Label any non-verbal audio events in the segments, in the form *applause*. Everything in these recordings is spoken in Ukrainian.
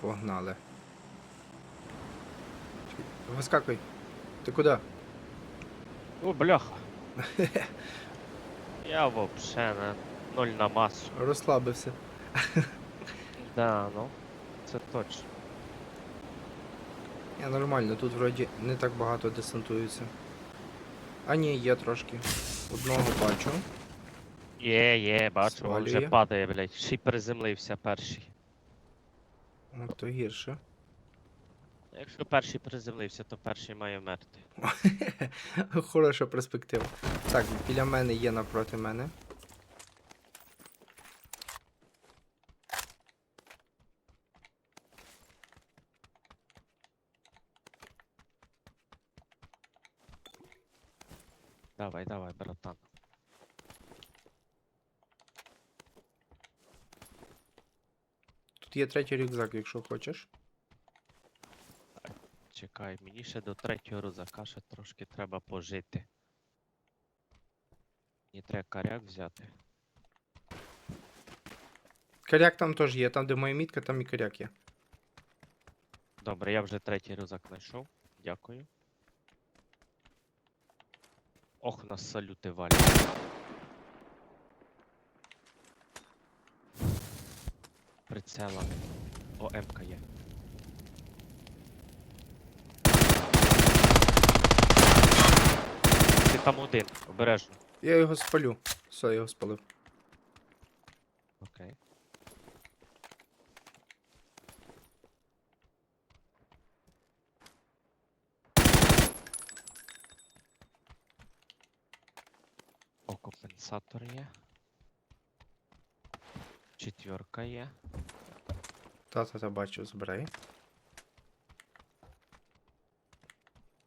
Погнали. Вискакуй. Ти куди? О, бляха. *laughs* Я вообще на ноль на масу. Розслабився. Да, ну. Це точно. Я нормально, тут вроді не так багато десантується. А ні, є трошки. Одного бачу. Є, є, бачу, він вже падає, блядь. Ще й приземлився перший. От то гірше. Якщо перший приземлився, то перший має вмерти. *laughs* Хороша перспектива. Так, біля мене є напроти мене. Давай, давай, братан. Є третій рюкзак, якщо хочеш. Чекай, мені ще до третього рюкзака ще трошки треба пожити. Мені треба коряк взяти. Коряк там теж є, там де моя мітка, там і коряк є. Добре, я вже третій рюкзак знайшов. Дякую. Ох, нас салюти валять. Прицела. О, є. Ти там один, обережно. Я його спалю. Все, я його спалив. Окей. О, компенсатор є. Четверка є. Та-та-та бачу, збирай.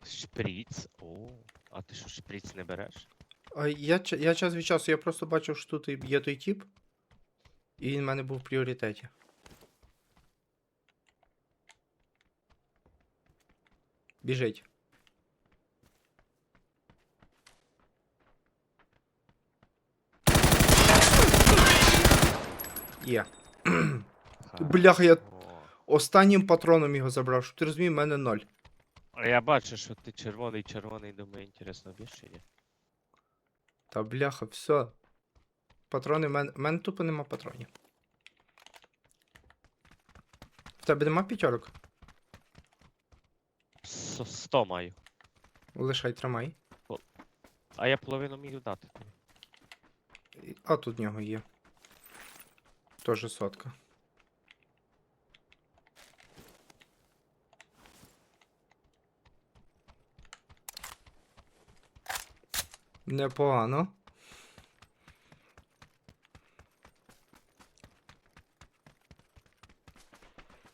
Шприц. О, а ти що шприц не береш? А я, я час від часу, я просто бачив, що тут є той тіп. І він в мене був в пріоритеті. Біжить. Є. *clears throat* Бляха, я останнім патроном його забрав, щоб ти розумів, в мене ноль. А я бачу, що ти червоний, червоний, думаю, інтересно, більше є. Та бляха, все. Патрони в мене. В мене тупо нема патронів. В тебе нема п'ятерок? Сто маю. Лишай, тримай. А я половину міг дати. І- А тут в нього є. Тоже сотка. Непогано.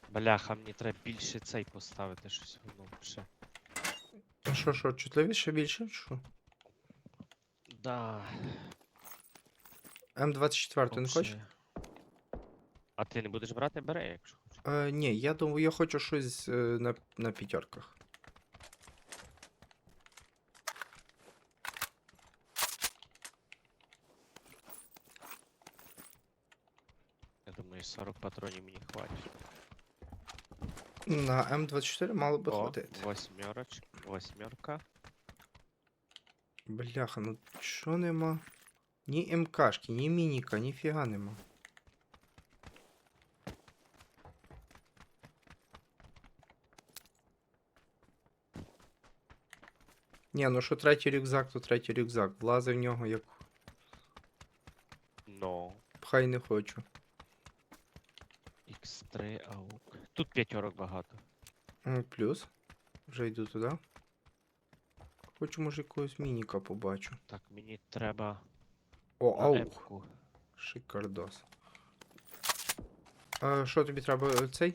Бляха, мені треба більше цей поставити щось воно ще. А що, що, чутливіше більше? Що? Да. М24 ти не хочеш? А ти не будеш брати? Бери, якщо хочеш. Е, ні, я думаю, я хочу щось е, на, на п'ятерках. Я думаю, 40 патронів мені хватить. На М24 мало би О, хватити. восьмероч, восьмерка. Бляха, ну чо нема? Ні МКшки, ні мініка, ніфіга нема. Ні, ну що третій рюкзак, то третій рюкзак. Влази в нього як Но. пхай не хочу. X3 аук. Тут п'ятерок багато. М, Плюс. Вже йду туди. Хочу, може, якогось мініка побачу. Так, мені треба О, на аук. М-ку. Шикардос. А, що тобі треба е, цей?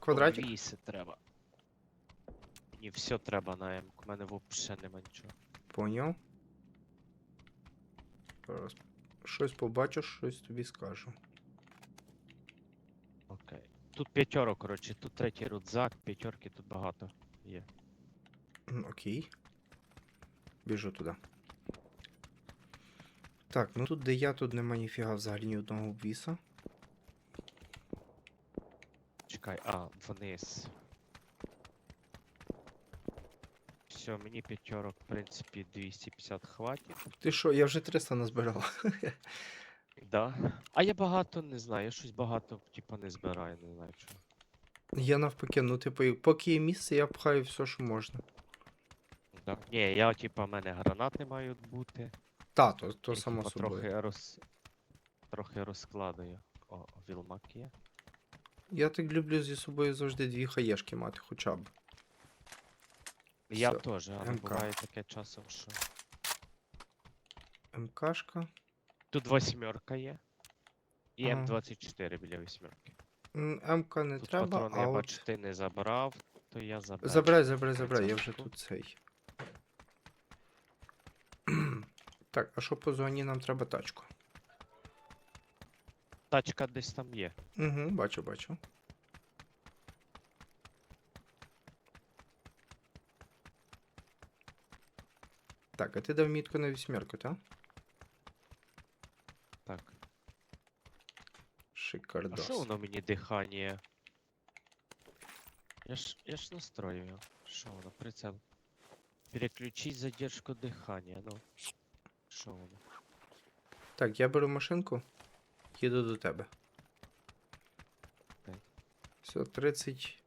Квадратик? Обвіси треба. Мені все треба на М. У мене взагалі нема нічого. Поняв. Зараз щось побачу, щось тобі скажу. Тут п'ятерок, коротше, тут третій рюкзак, п'ятерки тут багато є. Окей. Біжу туди. Так, ну тут де я, тут нема ніфіга взагалі ні одного обвіса. чекай, а, вниз. Все, мені п'ятерок, в принципі, 250 хватить. Ти що, я вже 300 назбирав. *laughs* Да. А я багато не знаю, я щось багато, типа, не збираю, не знаю чого. Я навпаки, ну типу, і поки є місце, я пхаю все, що можна. Да. Ні, я, типа, в мене гранати мають бути. Та, то, то і, само типа, собою. Трохи, роз... трохи розкладаю. О, вілмак є. Я так люблю зі собою завжди дві хаєшки мати, хоча б. Я Всё, теж, але МК. буває таке часом, що. МКшка. Тут восьмерка є. І Ага. М24 біля восьмерки. М, МК не Тут треба, патрони, а я от... бачу, ти не забрав, то я забрав. Забирай, забирай, забирай, я вже тут цей. *clears throat* так, а що по зоні нам треба тачку? Тачка десь там є. Угу, бачу, бачу. Так, а ти дав мітку на вісьмерку? Так. А Шикардос. що воно мені дихання? Я ж, я ж настрою його. Що воно, прицел? Переключить задержку дихання, ну. Що воно? Так, я беру машинку, їду до тебе. Так. Все, 30.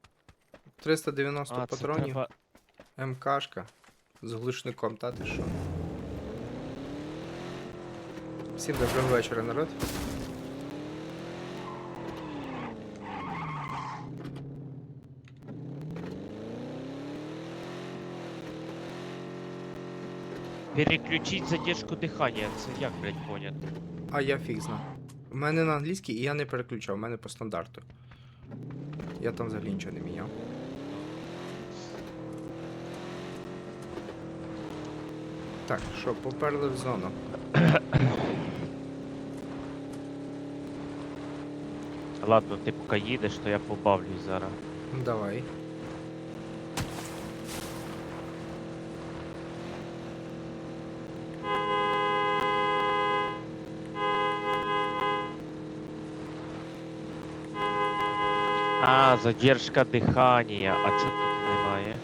390 А, це патронів. треба... МКшка з глушником, та ти що? Всім доброго вечора, народ. Переключить задержку дихання, це як, блядь, понят? А я фіг знаю. У мене на англійській і я не переключав, у мене по стандарту. Я там взагалі нічого не міняв. Так, що, поперли в зону. Ладно, ти поки їдеш, то я побавлюсь зараз. Давай. А, задержка дихання. А чого тут немає?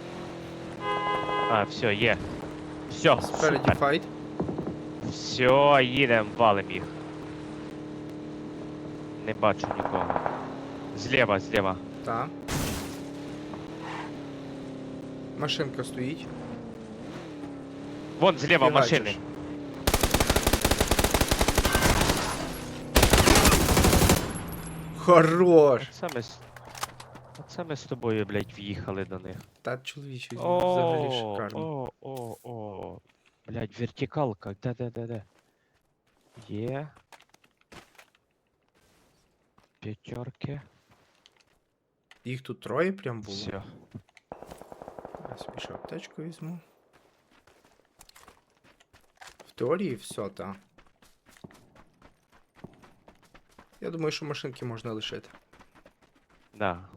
А, все, є. Все, Спереді супер. файт. Все, їдем, валим їх. Не бачу нікого. Зліва, зліва. Та. Машинка стоїть. Вон зліва Фігачиш. машини. Хорош! Оце ми, з- оце ми з тобою, блядь, в'їхали до них. Та чоловіче, взагалі О, шикарно. о, о, о. Блядь, вертикалка. Де, де, де, де? Є. П'ятерки. Їх тут троє прям було. Все. Я собі ще аптечку візьму. В теорії все, та. Я думаю, що машинки можна лишити. Да.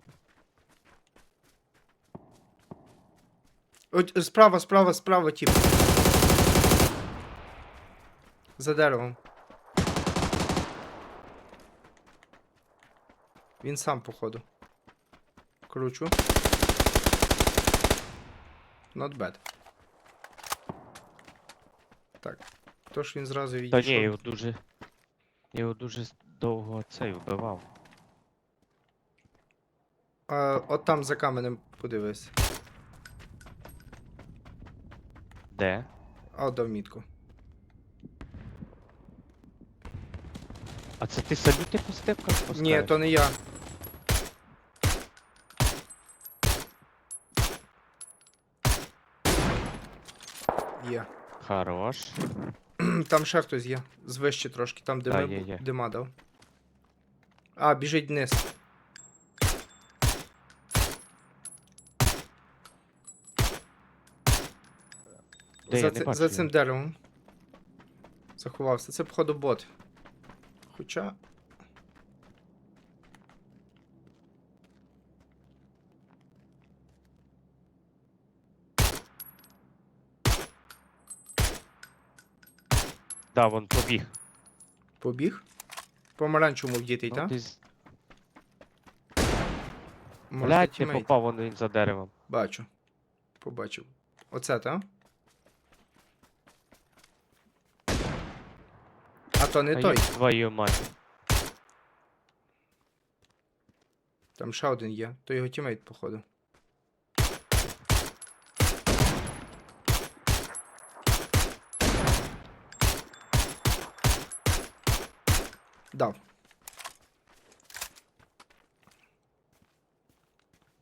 От е, справа, справа, справа, тип. За деревом. Він сам, походу. Кручу. Not bad. Так. Тож він зразу Та відійшов. ні, я його дуже. Я його дуже довго цей вбивав. А, от там за каменем подивись. Де? А, дав мітку. А це ти салюти по степках Ні, пускаєш? то не я. Є. Хорош. Там ще хтось є. Звище трошки, там де Та, ми є, є. дима дав. А, біжить вниз. Де за, я не бачу за цим деревом. Заховався. Це, походу, бот. Хоча. Да, вон побіг. Побіг. Помаранчевому вдітий, Ну, так? десь... Може, Блять, не попав вон він за деревом. Бачу. Побачив. Оце, та? То не А той. Твою мать. Там ще один є. То його тімейт, походу. Дав.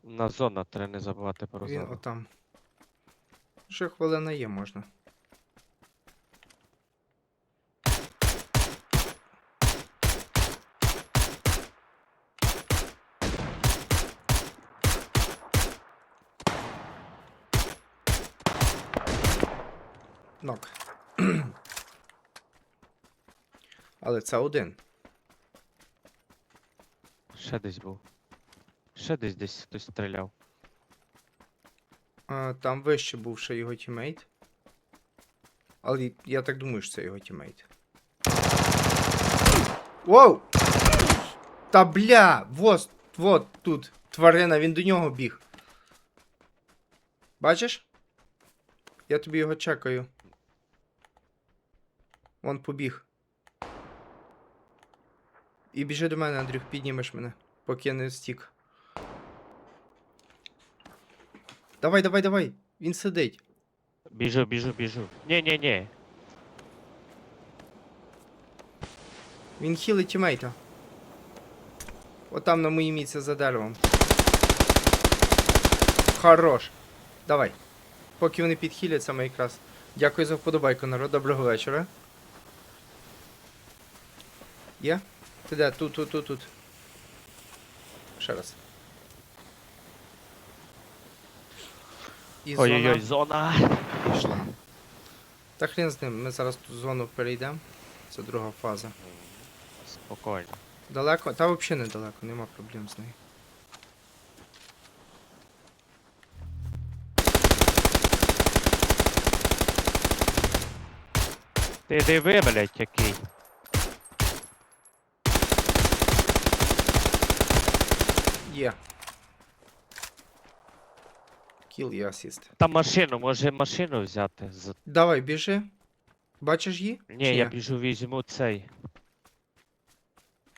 На зона треба не забувати про Він зону. отам. Ще хвилина є, можна. Нок. *clears throat* Але це один. Ще десь був. Ще десь десь хтось стріляв. А, там вище був ще його тімейт. Але я так думаю, що це його тімейт. Воу! Та бля! Вот, вот тут тварина, він до нього біг. Бачиш? Я тобі його чекаю. Вон побіг. І біжи до мене, Андрюх, піднімеш мене, поки я не стік. Давай, давай, давай. Він сидить. Біжу, біжу, біжу. Ні, ні, ні. Він хілить тімейта. Отам на моїй місці за деревом. Хорош. Давай. Поки вони підхиляться, ми якраз. Дякую за вподобайку, народ. Доброго вечора. Є? Ти де? Тут, тут, тут, тут. Ще раз. І Ой-ой-ой, зона зона. пішла. Та хрен з ним, ми зараз ту зону перейдемо. Це друга фаза. Спокійно. Далеко? Та взагалі недалеко, нема проблем з нею. Ти диви, блять, який. Є. Кіл і асіст. Та машину, може машину взяти? Давай, біжи. Бачиш її? Ні, Чи я ні? біжу, візьму цей.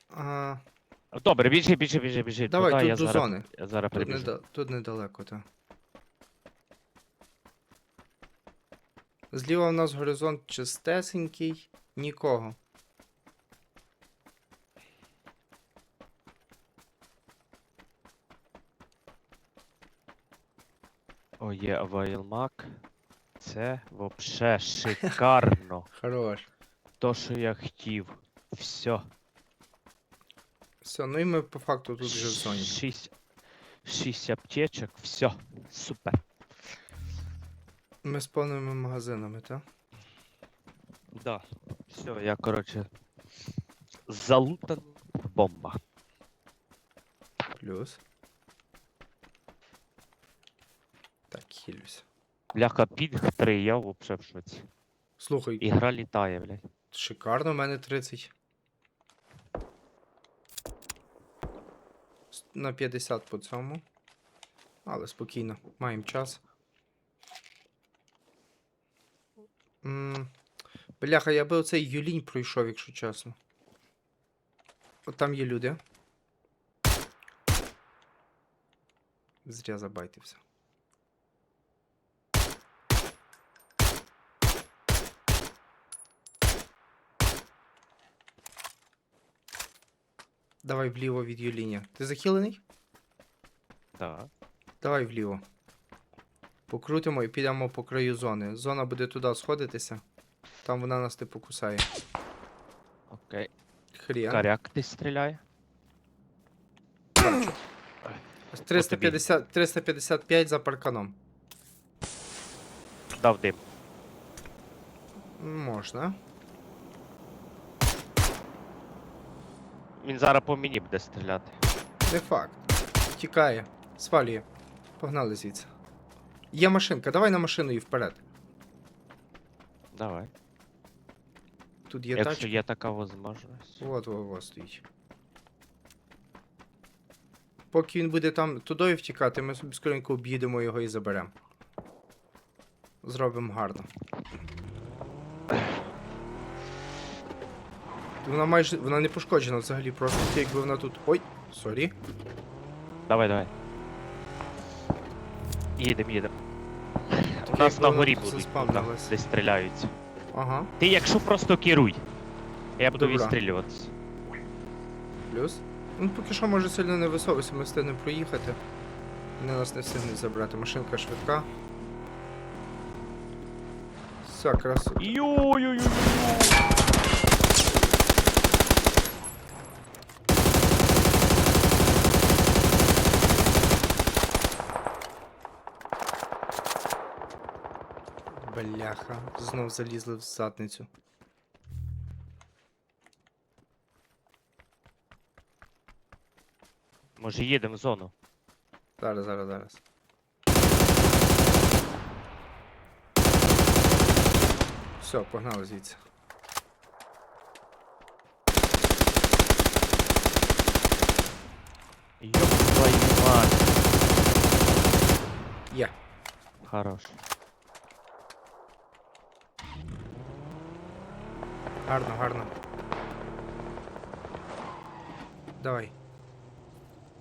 А, Добре, біжи, біжи, біжи, біжи. давай, Туди, тут я до зараз, зони. Я зараз Тут, прибіжу. неда... тут недалеко, так. Зліва в нас горизонт чистесенький, нікого. О, є авайлмак. Це вообще шикарно. *laughs* Хорош. То, що я хотів. Все. Все, ну і ми по факту тут вже в зоні. Шість, шість аптечок, все. Супер. Ми з повними магазинами, так? Да. Все, я, короче, залутан бомба. Плюс. Так, хилюсь. Бляха, пінг 3, я вообще в шоці. Слухай, Ігра літає, блядь. Шикарно, у мене 30. С- На 50 по цьому. Але спокійно, маємо час. М, Бляха, я би оцей юлінь пройшов, якщо чесно. От там є люди. Зря забайтився. Давай вліво від Юліня. Ти захилений? Так. Давай вліво. Покрутимо і підемо по краю зони. Зона буде туди сходитися. Там вона нас не покусає. Окей. Хрен. Каряк ти стріляє? 350, 355 за парканом. Дав дим. Можна. Він зараз по мені буде стріляти. Не факт. Тікає. Свалює. Погнали звідси. Є машинка, давай на машину і вперед. Давай. Тут є Якщо тачка. є така можливість. Вот, вот, вот стоїть. Поки він буде там туди втікати, ми скоренько об'їдемо його і заберемо. Зробимо гарно. Вона майже. Вона не пошкоджена взагалі, просто якби вона тут. Ой, сорі. Давай, давай. Їдем, їдем. У нас на горі будуть, заспавнилась. десь стріляються. Ага, Ти якщо просто керуй. Я буду відстрілюватися. плюс. Ну поки що може сильно не висовуйся, ми встигнемо проїхати. Вони нас не встигнуть забрати. Машинка швидка. Все, красу. Йо-йо-йо-йо. Бляха, знов залізли в задницю. Може їдемо в зону. Зараз, зараз, зараз. Все, погнали звідси. Йоп твою мать. Є. Хорош. Гарно, гарно. Давай,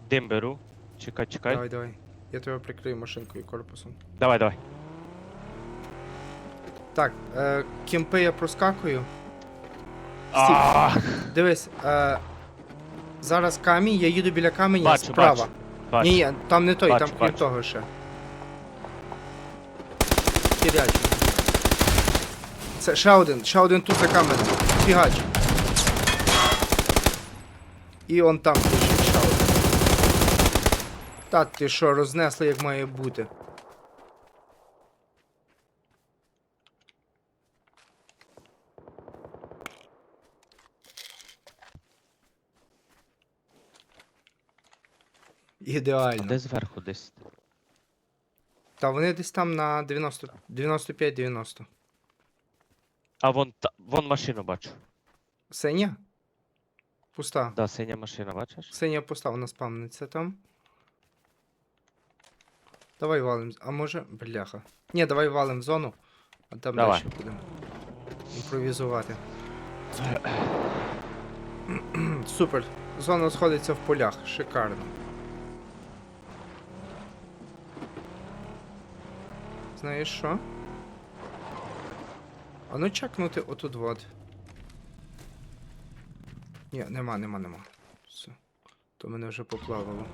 Дим беру. Чекай, чекай. давай, давай. Я тебе прикрию машинкою корпусом. Давай, давай. Так, е, кімпи я проскакую. А, Дивись, е, зараз камінь, я їду біля каменя Бачу, справа. бачу. Бач. Ні, ні, там не той, Бачу, там крім бачу. того ще. Фігач. Це ще один, ще один тут за каменем. Фігач. І он там ще. Та ти що, рознесли як має бути. Ідеально. Де зверху десь? Та вони десь там на 90, 95-90. А вон та, вон машину бачу. Синя? Пуста. Да, синя машина, бачиш? Синя пуста, вона спавниться там. Давай валим. А може. Бляха. Ні, давай валим в зону, а там Давай. далі будемо. Імпровізувати. *clears throat* Супер. Зона сходиться в полях. Шикарно. Знаєш що? А ну чекнути отут вот. Ні, нема, нема, нема. Все. То мене вже поплавало.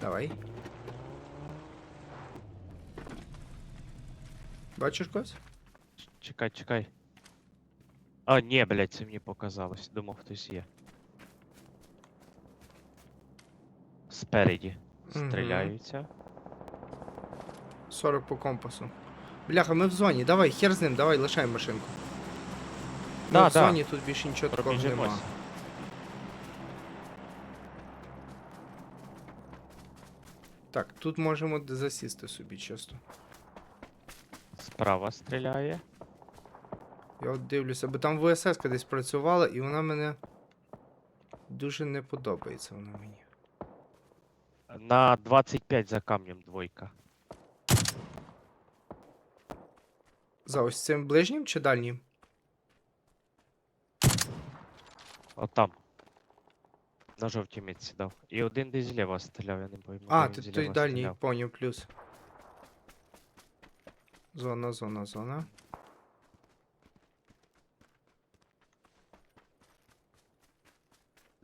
Давай. Бачиш когось? Чекай, чекай. А, ні, блядь, це мені показалось. Думав, хтось є. Спереді. Стріляються. 40 по компасу. Бляха, ми в зоні. Давай, хер з ним, давай, лишай машинку. Ми Да, в да. зоні тут більше нічого такого нема. Так, тут можемо засісти собі чисто. Справа стріляє. Я от дивлюся, бо там ВСС десь працювала, і вона мене дуже не подобається вона мені. На 25 за камнем двойка. За ось цим ближнім чи дальнім? Отам. На жовтій мітці дав. І один десь зліва стріляв, я не пойму. А, де ти той зліва дальній, стріляв. поняв, плюс. Зона, зона, зона.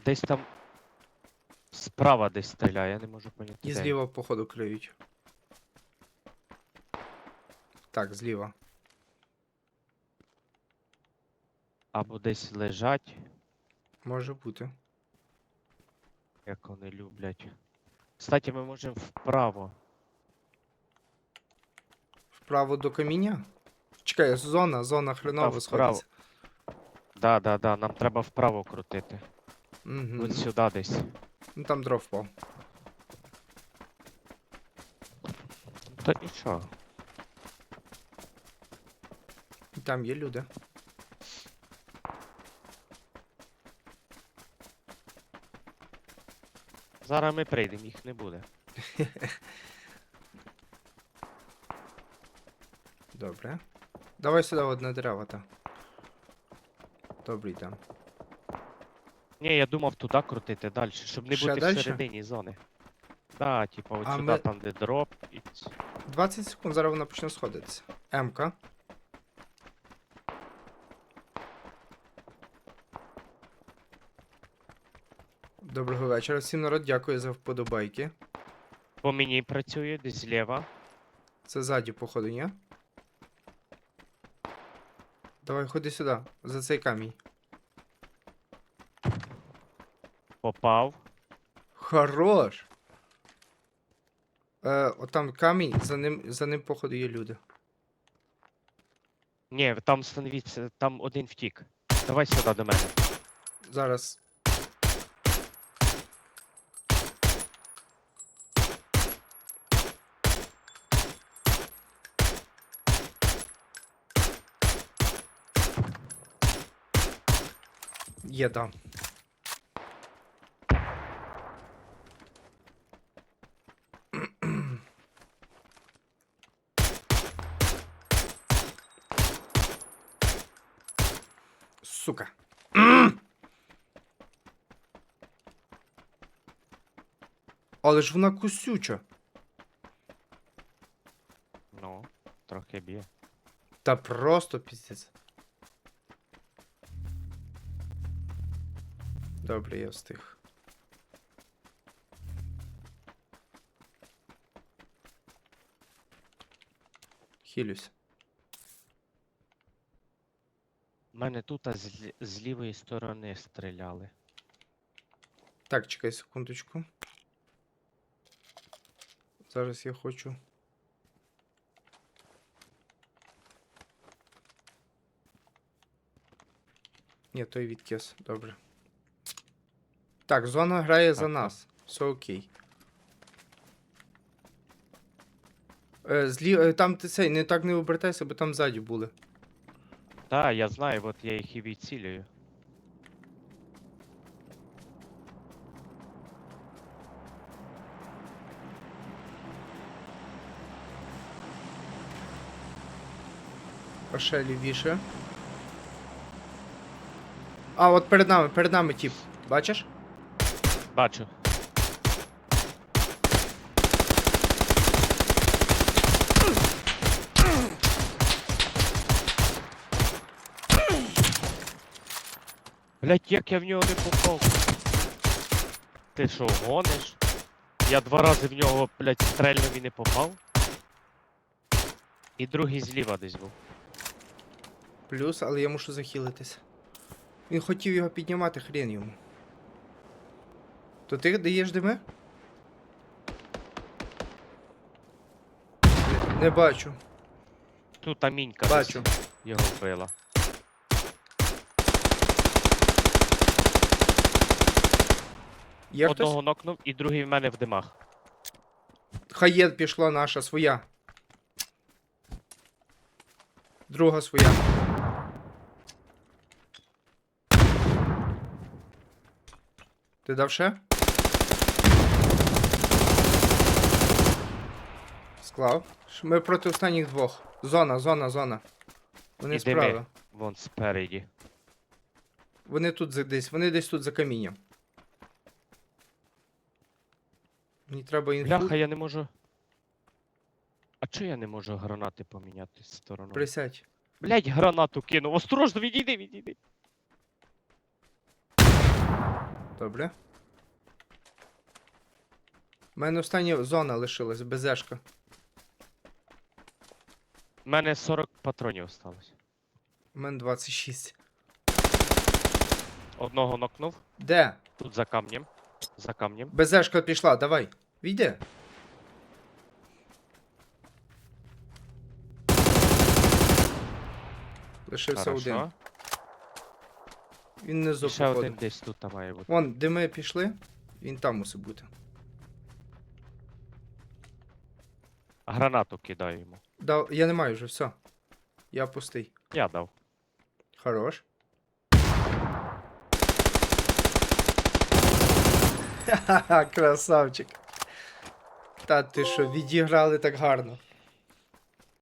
Десь там справа десь стріляє, я не можу поняти. І де. зліва, походу, криють. Так, зліва. Або десь лежать, Може бути. як вони люблять. Кстати, ми можемо вправо. Вправо до каміння? Чекай, зона, зона хреново вправо. сходиться. Да, да, да, нам треба вправо крутити. Угу. От сюди десь. Ну там дров впав. Та нічого. Там є люди. Зараз ми прийдемо, їх не буде. *laughs* Добре. Давай сюди одне дерево, та. Добре, йдемо. Ні, я думав туди крутити далі, щоб не Ще бути дальше? всередині зони. Да, типа от А сюди, ми- там, де дроп, і ц- 20 секунд, зараз вона почне сходитися. М-ка. Доброго вечора. Всім народ, дякую за вподобайки. по мені працює, десь зліва. Це ззаді, походу, ні? Давай, ходи сюди, за цей камінь. Попав. Хорош! Е, отам камінь, за ним, за ним, походу, є люди. Ні, там становіться, там один втік. Давай сюди до мене. Зараз. Є, да. Сука. Але ж вона кусюча. Ну, трохи б'є. Та просто піздець. Добре, я встиг. Хілюсь. У мене тут а з, з лівої сторони стріляли. Так, чекай секундочку. Зараз я хочу. Ні, той відкис, добре. Так, зона грає за нас. Все окей. Е, злі... е, Там ти цей, не так не обертайся, бо там ззаді були. Та, я знаю, от я їх і відцілюю. А ще лівіше. А, от перед нами, перед нами тип. Бачиш? Бачу. Блять, як я в нього не попав. Ти що, гониш? Я два рази в нього, блять, стрельнув і не попав. І другий зліва десь був. Плюс, але я мушу захилитися. Він хотів його піднімати, хрен йому. То ти даєш дими? Не, не бачу. Тут амінька Бачу. десь його вбила. Є Одного хтось? нокнув і другий в мене в димах. Хаєт пішла наша, своя. Друга своя. Ти дав ще? Склав. Ми проти останніх двох. Зона, зона, зона. Вони І справа. Вон спереді. Вони тут за- десь, вони десь тут за камінням. Мені треба інфу. Бляха, я не можу. А чого я не можу гранати поміняти з сторону? Присядь. Блять, гранату кинув. Осторожно, відійди, відійди. Добре. У мене остання зона лишилась, безешка. У мене 40 патронів осталось. У мене 26. Одного нокнув. Де? Тут за камнем. За камнем. Безешка пішла, давай. Відійди. Лишився один. Він внизу І ще один десь тут має бути. Вон, дими пішли, він там мусить бути. Гранату кидаю йому. Дав... Я не маю вже, все. Я пустий. Я дав. Хорош. Ха-ха, красавчик. Та ти що, відіграли так гарно.